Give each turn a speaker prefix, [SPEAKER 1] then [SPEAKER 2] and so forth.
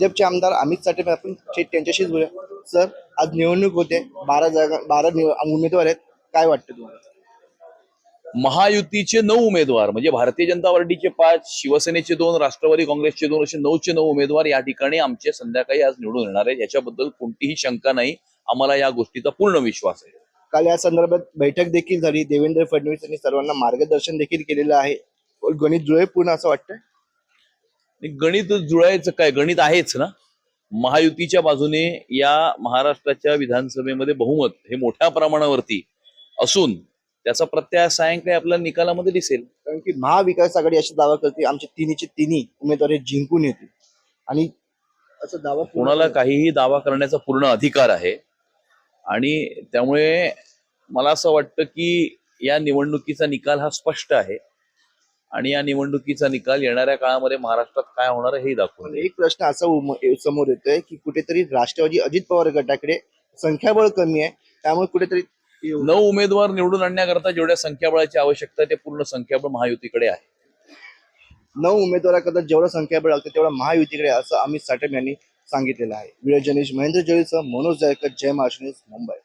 [SPEAKER 1] भाजपचे आमदार अमित साठे आपण थेट त्यांच्याशीच बोलूया. सर आज निवडणूक होते. बारा जागा बारा उमेदवार आहेत. काय वाटतं तुम्हाला?
[SPEAKER 2] महायुतीचे नऊ उमेदवार म्हणजे भारतीय जनता पार्टीचे पाच शिवसेनेचे दोन राष्ट्रवादी काँग्रेसचे दोन असे नऊचे नऊ उमेदवार या ठिकाणी आमचे संध्याकाळी आज निवडून येणार आहेत. याच्याबद्दल कोणतीही शंका नाही. आम्हाला या गोष्टीचा पूर्ण विश्वास आहे.
[SPEAKER 1] काल या संदर्भात बैठक देखील झाली. देवेंद्र फडणवीस यांनी सर्वांना मार्गदर्शन देखील केलेलं आहे. गणित जुळे पूर्ण असं वाटतं
[SPEAKER 2] गणित जुळायचं काय? गणित आहेच ना? महायुतीच्या बाजूने या महाराष्ट्राच्या विधानसभेमध्ये बहुमत हे मोठ्या प्रमाणावरती असून त्याचा प्रत्यय सायंकाळी आपल्या निकालामध्ये दिसेल.
[SPEAKER 1] कारण की महाविकास आघाडी अशी दावा करते आमचे तिन्हीचे तिन्ही उमेदवार हे जिंकून येतील. आणि असं दावा
[SPEAKER 2] कोणाला काहीही दावा करण्याचा पूर्ण अधिकार आहे. आणि त्यामुळे मला असं वाटतं की या निवडणुकीचा निकाल हा स्पष्ट आहे. आणि या निवडणुकीचा निकाल येणाऱ्या काळामध्ये महाराष्ट्रात काय होणार आहे हे दाखवून.
[SPEAKER 1] एक प्रश्न असा समोर येतोय की कुठेतरी राष्ट्रवादी अजित पवार गटाकडे संख्याबळ कमी आहे त्यामुळे कुठेतरी
[SPEAKER 2] नऊ उमेदवार निवडून आणण्याकरता जेवढ्या संख्याबळाची आवश्यकता आहे ते पूर्ण संख्याबळ महायुतीकडे आहे.
[SPEAKER 1] नऊ उमेदवाराकरता जेवढं संख्याबळ लागतं तेवढं महायुतीकडे आहे, असं अमित साठे यांनी सांगितलेलं आहे. व्हिडिओ जर्नलिस्ट महेंद्र जोळीसह मनोज जायकर जय महाराष्ट्र मुंबई.